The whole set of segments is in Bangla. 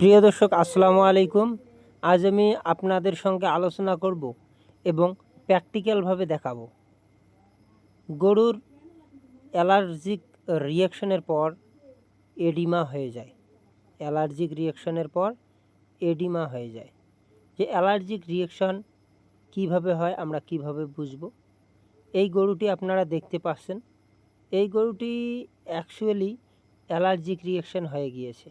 প্রিয় দর্শক, আসসালামু আলাইকুম। আজ আমি আপনাদের সঙ্গে আলোচনা করব এবং প্র্যাকটিক্যালভাবে দেখাবো। গরুর অ্যালার্জিক রিয়াকশনের পর এডিমা হয়ে যায়। অ্যালার্জিক রিয়াকশনের পর এডিমা হয়ে যায়। যে অ্যালার্জিক রিয়াকশন কীভাবে হয়, আমরা কীভাবে বুঝব? এই গরুটি আপনারা দেখতে পাচ্ছেন। এই গরুটি অ্যাকচুয়ালি অ্যালার্জিক রিয়াকশন হয়ে গিয়েছে।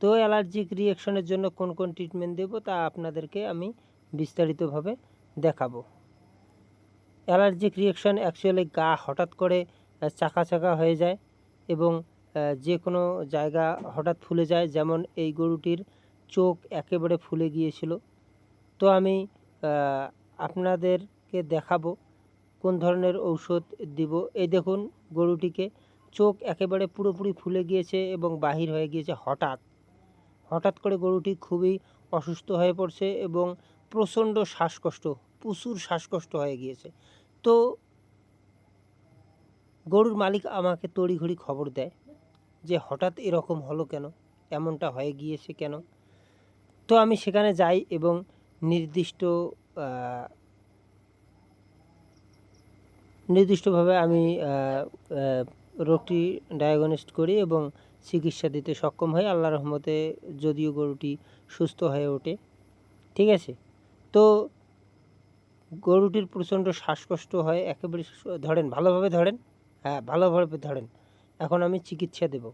তো অ্যালার্জিক রিয়াকশনের জন্য কোন কোন ট্রিটমেন্ট দেব তা আপনাদেরকে আমি বিস্তারিতভাবে দেখাবো। অ্যালার্জিক রিয়াকশন অ্যাকচুয়ালি গা হঠাৎ করে চাকা চাকা হয়ে যায় এবং যে কোনো জায়গা হঠাৎ ফুলে যায়, যেমন এই গরুটির চোখ একেবারে ফুলে গিয়েছিল। তো আমি আপনাদেরকে দেখাবো কোন ধরনের ঔষধ দিব। এই দেখুন গরুটিকে চোখ একেবারে পুরোপুরি ফুলে গিয়েছে এবং বাহির হয়ে গিয়েছে হঠাৎ। হঠাৎ করে গরুটি খুবই অসুস্থ হয়ে পড়ছে এবং প্রচণ্ড শ্বাসকষ্ট, প্রচুর শ্বাসকষ্ট হয়ে গিয়েছে। তো গরুর মালিক আমাকে তড়িঘড়ি খবর দেয় যে হঠাৎ এরকম হলো কেন? এমনটা হয়ে গিয়েছে কেন? তো আমি সেখানে যাই এবং নির্দিষ্ট নির্দিষ্টভাবে আমি রোগটি ডায়াগনস্ট করি এবং চিকিৎসা দিতে সক্ষম হই আল্লাহ রহমতে যদিও গরুটি সুস্থ হয়ে ওঠে। ঠিক আছে? তো গরুটির প্রচণ্ড শ্বাসকষ্ট হয়, একেবারে ধরেন ভালোভাবে ধরেন হ্যাঁ ভালোভাবে ধরেন, এখন আমি চিকিৎসা দেব।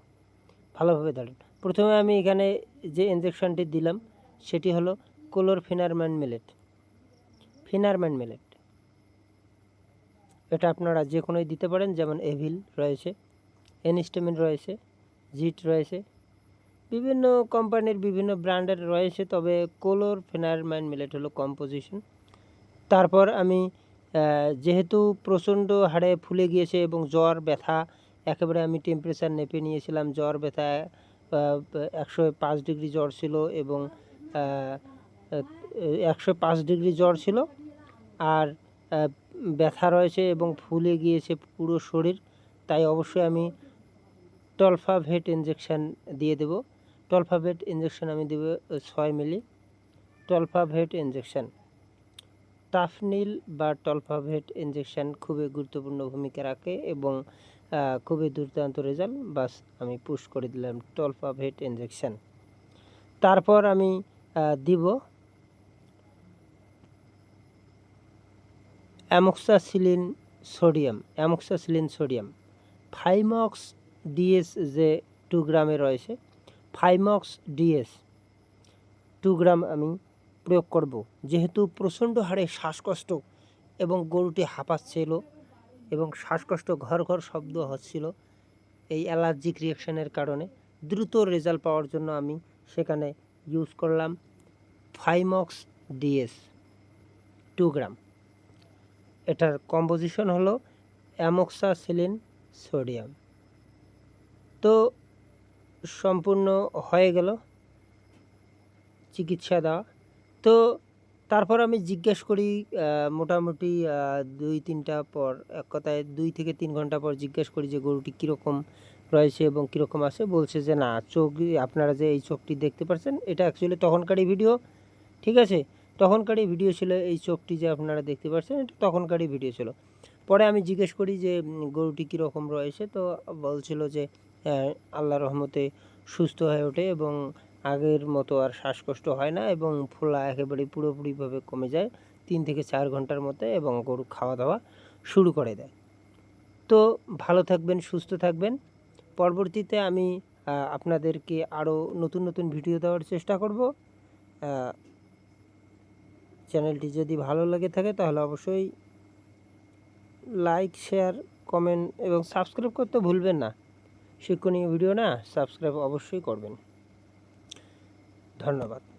ভালোভাবে ধরেন। প্রথমে আমি এখানে যে ইঞ্জেকশনটি দিলাম, সেটি হলো chlorpheniramine maleate pheniramine maleate এটা আপনারা যে কোনোই দিতে পারেন, যেমন এভিল রয়েছে, এনিস্টেমিন রয়েছে, জিট রয়েছে, বিভিন্ন কোম্পানির বিভিন্ন ব্র্যান্ডের রয়েছে, তবে কোলোর ফিনারম্যান মিলেট হলো কম্পোজিশন। তারপর আমি যেহেতু প্রচণ্ড হাড়ে ফুলে গিয়েছে এবং জ্বর, ব্যথা, একেবারে আমি টেম্পারেচার নেপে নিয়েছিলাম, জ্বর, ব্যথা একশো পাঁচ ডিগ্রি জ্বর ছিল এবং একশো পাঁচ ডিগ্রি জ্বর ছিল। আর ব্যথা রয়েছে এবং ফুলে গিয়েছে পুরো শরীর, তাই অবশ্যই আমি টলফাভেট ইঞ্জেকশন দিয়ে দেব। টলফাভেট ইঞ্জেকশন আমি দেবো ছয় মিলি। টলফাভেট ইঞ্জেকশান টাফনিল বা টলফাভেট ইঞ্জেকশন খুবই গুরুত্বপূর্ণ ভূমিকা রাখে এবং খুবই দুর্দান্ত রেজাল্ট বাস, আমি পুশ করে দিলাম টলফাভেট ইঞ্জেকশন তারপর আমি দিব amoxicillin sodium amoxicillin sodium. Fimox DS যে টু গ্রামে রয়েছে, ফাইমক্স ডিএস টু গ্রাম আমি প্রয়োগ করব। যেহেতু প্রচণ্ড হারে শ্বাসকষ্ট এবং গরুটি হাঁপাচ্ছিল এবং শ্বাসকষ্ট ঘর ঘর শব্দ হচ্ছিল, এই অ্যালার্জিক রিয়াকশনের কারণে দ্রুত রেজাল্ট পাওয়ার জন্য আমি সেখানে ইউজ করলাম ফাইমক্স ডিএস টু গ্রাম। এটার কম্পোজিশন হলো অ্যামোক্সাসিলিন সোডিয়াম। তো সম্পূর্ণ হয়ে গেল চিকিৎসা দেওয়া। তো তারপর আমি জিজ্ঞেস করি মোটামুটি দুই তিনটা পর, এক কথায় দুই থেকে তিন ঘণ্টা পর জিজ্ঞেস করি যে গরুটি কীরকম রয়েছে এবং কীরকম আছে। বলছে যে, না, চোখ, আপনারা যে এই চোখটি দেখতে পাচ্ছেন, এটা অ্যাকচুয়ালি তখনকারই ভিডিও ঠিক আছে? তখনকারই ভিডিও ছিল এই চোখটি যে আপনারা দেখতে পাচ্ছেন এটা তখনকারই ভিডিও ছিল। পরে আমি জিজ্ঞেস করি যে গরুটি কীরকম রয়েছে? তো বলছিল যে আহ, আল্লাহ রহমতে সুস্থ হয়ে ওঠে এবং আগের মতো আর শ্বাসকষ্ট হয় না এবং ফোলা একেবারে পুরোপুরিভাবে কমে যায় তিন থেকে চার ঘণ্টার মধ্যে এবং গরু খাওয়া দাওয়া শুরু করে দেয়। তো ভালো থাকবেন সুস্থ থাকবেন। পরবর্তীতে আমি আপনাদেরকে আরও নতুন নতুন ভিডিও দেওয়ার চেষ্টা করব। চ্যানেলটি যদি ভালো লাগে থাকে, তাহলে অবশ্যই লাইক শেয়ার কমেন্ট এবং সাবস্ক্রাইব করতে ভুলবেন না। শিক্ষণীয় ভিডিও না সাবস্ক্রাইব অবশ্যই করবেন। ধন্যবাদ।